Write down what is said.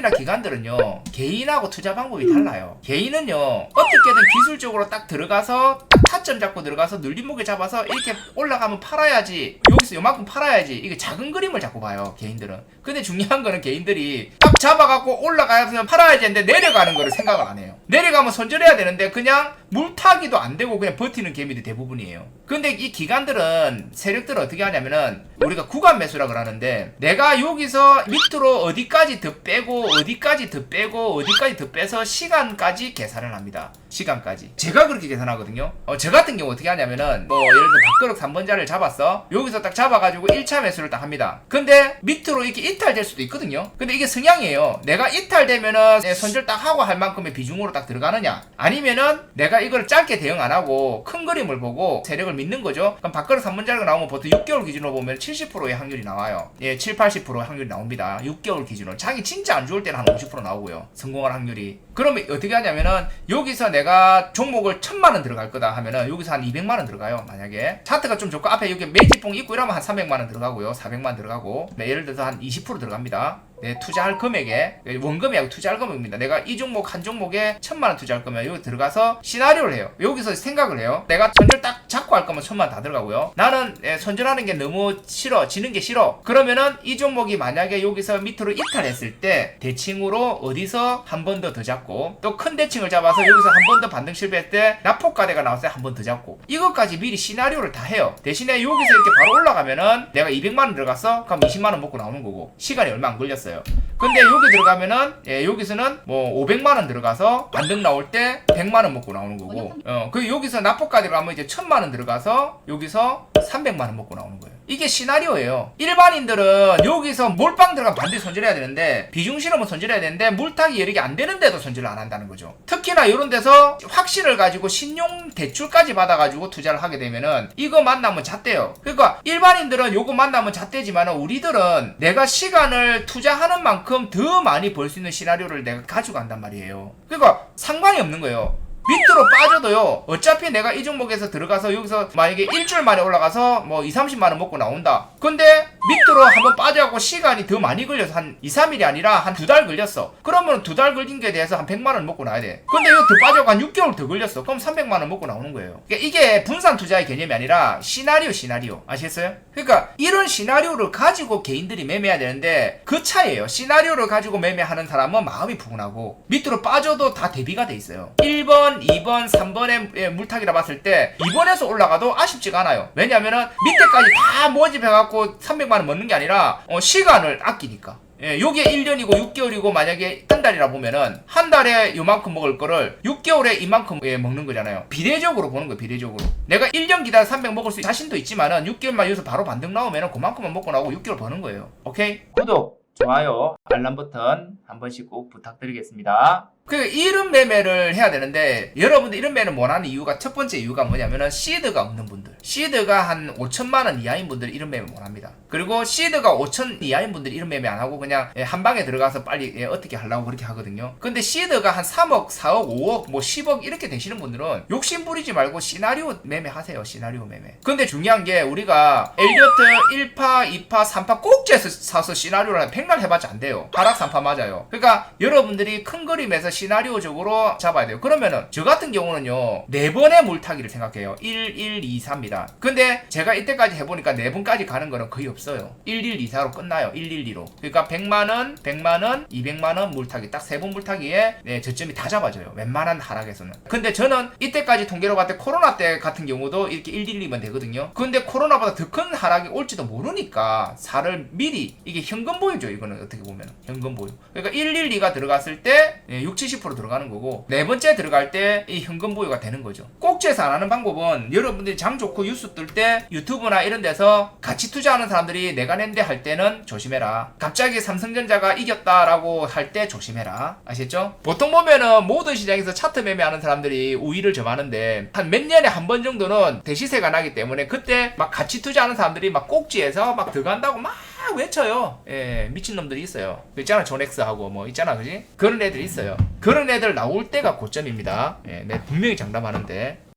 개인들이나 기관들은요 개인하고 투자 방법이 달라요. 개인은요 어떻게든 기술적으로 딱 들어가서 딱 타점 잡고 들어가서 눌림목에 잡아서 이렇게 올라가면 팔아야지 여기서 요만큼 팔아야지 이게 작은 그림을 자꾸 봐요 개인들은. 근데 중요한 거는 개인들이 딱 잡아갖고 올라가서 팔아야지 했는데 내려가는 거를 생각을 안 해요. 내려가면 손절해야 되는데 그냥 물타기도 안 되고 그냥 버티는 개미들이 대부분이에요 근데 이 기관들은 세력들은 어떻게 하냐면은 우리가 구간 매수라 그러는데 내가 여기서 밑으로 어디까지 더 빼고 어디까지 더 빼고 어디까지 더 빼서 시간까지 계산을 합니다. 시간까지. 제가 그렇게 계산하거든요. 어, 저 같은 경우 어떻게 하냐면은 뭐 예를 들어 밥그릇 3번자를 잡았어. 여기서 딱 잡아가지고 1차 매수를 딱 합니다. 근데 밑으로 이렇게 이탈될 수도 있거든요. 근데 이게 성향이에요. 내가 이탈되면은 내 손절 딱 하고 할 만큼의 비중으로 딱 들어가느냐 아니면은 내가 이걸 짧게 대응 안 하고 큰 그림을 보고 세력을 믿는 거죠. 그럼 밥그릇 3번자가 나오면 보통 6개월 기준으로 보면 70%의 확률이 나와요. 예, 7, 80% 확률이 나옵니다. 6개월 기준으로. 장이 진짜 안 좋을 때는 한 50% 나오고요. 성공할 확률이. 그러면 어떻게 하냐면은 여기서 내가 종목을 천만 원 들어갈 거다 하면은 여기서 한 200만 원 들어가요. 만약에 차트가 좀 좋고 앞에 여기 매지봉 있고 이러면 한 300만 원 들어가고요. 400만 원 들어가고 네, 예를 들어서 한 20% 들어갑니다. 네, 투자할 금액에 원금이하고 투자할 금액입니다. 내가 이 종목 한 종목에 천만 원 투자할 거면 여기 들어가서 시나리오를 해요. 여기서 생각을 해요. 내가 손절 딱 잡고 할 거면 천만 원다 들어가고요. 나는 예, 손절하는 게 너무 싫어, 지는 게 싫어. 그러면은 이 종목이 만약에 여기서 밑으로 이탈했을 때 대칭으로 어디서 한 번 더더 잡고 또 큰 대칭을 잡아서 여기서 한 번 더 반등 실패할 때 납폭가대가 나왔을 때 한 번 더 잡고 이것까지 미리 시나리오를 다 해요. 대신에 여기서 이렇게 바로 올라가면은 내가 200만 원 들어갔어? 그럼 20만 원 먹고 나오는 거고 시간이 얼마 안 걸렸어요. 근데 여기 들어가면은 예, 여기서는 뭐 500만 원 들어가서 반등 나올 때 100만 원 먹고 나오는 거고. 어, 그 여기서 납폭가대로 하면 이제 1000만 원 들어가서 여기서 300만 원 먹고 나오는 거예요. 이게 시나리오예요. 일반인들은 여기서 몰빵 들어가면 반드시 손절해야 되는데 비중 실험은 손절해야 되는데 물타기 여력이 안 되는데도 손절을 안 한다는 거죠. 특히나 이런 데서 확신을 가지고 신용 대출까지 받아가지고 투자를 하게 되면은 이거 만나면 잣대요. 그러니까 일반인들은 요거 만나면 잣대지만 우리들은 내가 시간을 투자하는 만큼 더 많이 벌 수 있는 시나리오를 내가 가지고 간단 말이에요. 그러니까 상관이 없는 거예요. 밑으로 빠져도요 어차피 내가 이 종목에서 들어가서 여기서 만약에 일주일 만에 올라가서 뭐 2, 30만원 먹고 나온다. 근데 밑으로 한번 빠져갖고 시간이 더 많이 걸려서 한 2, 3일이 아니라 한 두 달 걸렸어. 그러면 두 달 걸린 게 대해서 한 100만원 먹고 나야 돼. 근데 이거 더 빠져갖고 한 6개월 더 걸렸어. 그럼 300만원 먹고 나오는 거예요. 그러니까 이게 분산 투자의 개념이 아니라 시나리오 시나리오. 아시겠어요? 그러니까 이런 시나리오를 가지고 개인들이 매매해야 되는데 그 차이에요. 시나리오를 가지고 매매하는 사람은 마음이 푸근하고 밑으로 빠져도 다 대비가 돼 있어요. 1번 2번, 3번의 물타기라 봤을 때 2번에서 올라가도 아쉽지가 않아요. 왜냐면은 밑에까지 다 모집해갖고 300만 원 먹는 게 아니라 어, 시간을 아끼니까. 예, 요게 1년이고 6개월이고 만약에 한 달이라 보면은 한 달에 요만큼 먹을 거를 6개월에 이만큼 예, 먹는 거잖아요. 비례적으로 보는 거예요, 비례적으로. 내가 1년 기다려 300 먹을 수 자신도 있지만은 6개월만 여기서 바로 반등 나오면은 그만큼만 먹고 나오고 6개월 버는 거예요. 오케이? 구독, 좋아요, 알람 버튼 한 번씩 꼭 부탁드리겠습니다. 그 이런 매매를 해야 되는데 여러분들 이런 매매를 원하는 이유가 첫 번째 이유가 뭐냐면은 시드가 없는 분들. 시드가 한 5천만 원 이하인 분들 이런 매매 원합니다. 그리고 시드가 5천 이하인 분들 이런 매매 안 하고 그냥 예, 한 방에 들어가서 빨리 예, 어떻게 하려고 그렇게 하거든요. 근데 시드가 한 3억 4억 5억 뭐 10억 이렇게 되시는 분들은 욕심 부리지 말고 시나리오 매매 하세요 시나리오 매매. 근데 중요한 게 우리가 엘리어트 1파 2파 3파 꼭지에서 사서 시나리오를 백날 해봤자 안 돼요. 하락 3파 맞아요. 그러니까 여러분들이 큰 그림에서 시나리오적으로 잡아야 돼요. 그러면은 저 같은 경우는요. 네 번의 물타기를 생각해요. 1, 1, 2, 4입니다. 근데 제가 이때까지 해보니까 네 번까지 가는 거는 거의 없어요. 1, 1, 2, 4로 끝나요. 1, 1, 2로. 그러니까 100만 원, 100만 원, 200만 원 물타기 딱 세 번 물타기에 네, 저점이 다 잡아져요. 웬만한 하락에서는. 근데 저는 이때까지 통계로 봤을 때 코로나 때 같은 경우도 이렇게 1, 1, 2면 되거든요. 근데 코로나보다 더 큰 하락이 올지도 모르니까 4를 미리 이게 현금 보유죠. 이거는 어떻게 보면 현금 보유. 그러니까 1, 1, 2가 들어갔을 때 네, 6, 70% 들어가는 거고 네 번째 들어갈 때 이 현금 보유가 되는 거죠. 꼭지에서 안 하는 방법은 여러분들이 장 좋고 뉴스 뜰 때 유튜브나 이런 데서 같이 투자하는 사람들이 내가 낸데 할 때는 조심해라. 갑자기 삼성전자가 이겼다라고 할 때 조심해라. 아시겠죠? 보통 보면은 모든 시장에서 차트 매매하는 사람들이 우위를 점하는데 한 몇 년에 한 번 정도는 대시세가 나기 때문에 그때 막 같이 투자하는 사람들이 막 꼭지에서 막 들어간다고 막 외쳐요. 예, 미친놈들이 있어요. 그 있잖아, 존엑스하고 뭐 있잖아, 그지? 그런 애들이 있어요. 그런 애들 나올 때가 고점입니다. 예, 내 분명히 장담하는데.